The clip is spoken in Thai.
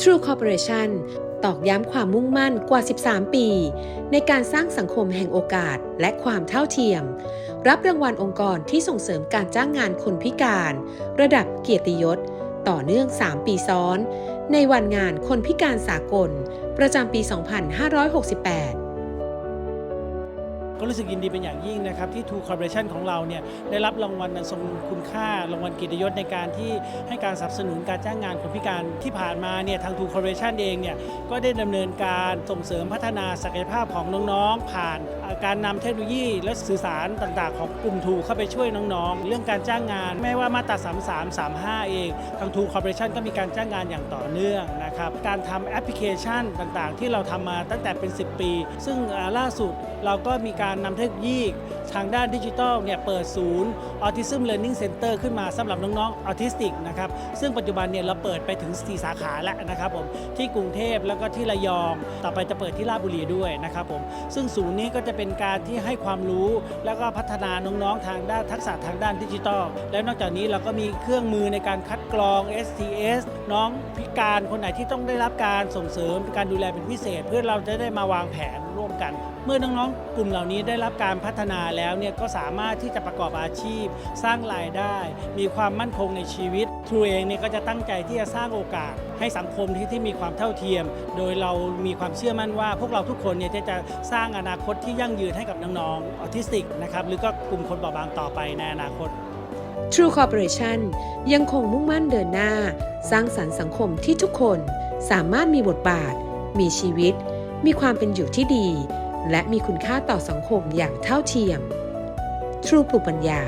True Corporation ตอกย้ำความมุ่งมั่นกว่า 13 ปี ในการสร้างสังคมแห่งโอกาสและความเท่าเทียม รับรางวัลองค์กรที่ส่งเสริมการจ้างงานคนพิการ ระดับเกียรติยศ ต่อเนื่อง 3 ปีซ้อน ในวันงานคนพิการสากล ประจำปี 2568 ก็รู้สึกยินดีเป็นอย่างยิ่งนะครับที่ True Corporation ของเราเนี่ยได้รับรางวัลอันทรงคุณค่ารางวัลเกียรติยศในการที่ให้การสนับสนุนการจ้างงานคนพิการที่ผ่านมาเนี่ยทาง True Corporation เองเนี่ยก็ได้ดำเนินการส่งเสริมพัฒนาศักยภาพของน้องๆ ผ่านการนำเทคโนโลยีและสื่อสารต่างๆ ของกลุ่ม True เข้าไปช่วยน้องๆ เรื่องการจ้างงาน ไม่ว่ามาตรา 33 35 เอง ทาง True Corporation ก็มีการจ้างงานอย่างต่อเนื่องนะครับ การทำแอปพลิเคชันต่างๆ ที่เราทำมาตั้งแต่เป็น 10 ปี ซึ่งล่าสุด เราก็มีการนำเทคโนโลยี ทางด้านดิจิทัลเนี่ยเปิดศูนย์ Autism Learning Center ขึ้นมาสำหรับน้องๆออทิสติกนะครับซึ่งปัจจุบันเนี่ยเราเปิดไปถึง 4 สาขาแล้วนะครับผมที่กรุงเทพแล้วก็ที่ระยอง ต่อไปจะเปิดที่ราชบุรีด้วยนะครับผมซึ่งศูนย์นี้ก็จะเป็นการที่ให้ความรู้ แล้วก็พัฒนาน้องๆทางด้านทักษะทางด้านดิจิทัลและนอกจากนี้เราก็มีเครื่องมือในการคัดกรอง STS น้องพิการคนไหนที่ต้องได้รับการส่งเสริมการดูแลเป็นพิเศษ เพื่อเราจะได้มาวางแผนร่วมกัน เมื่อน้องๆกลุ่มเหล่านี้ได้รับการพัฒนาแล้วแล้วเนี่ยก็สามารถที่จะประกอบอาชีพ สร้างรายได้ มีความมั่นคงในชีวิตทรูเองเนี่ยก็จะตั้งใจที่จะสร้างโอกาส ให้สังคมที่ที่มีความเท่าเทียม โดยเรามีความเชื่อมั่นว่า พวกเราทุกคนเนี่ยจะจะสร้างอนาคตที่ยั่งยืนให้กับน้องๆออทิสติกนะครับหรือก็กลุ่มคนเบาบางต่อไปในอนาคต True Corporation ยังคงมุ่งมั่นเดินหน้า สร้างสรรค์สังคมที่ทุกคนสามารถมีบทบาท มีชีวิต มีความเป็นอยู่ที่ดี และมีคุณค่าต่อสังคมอย่างเท่าเทียม ทรูปลูกปัญญา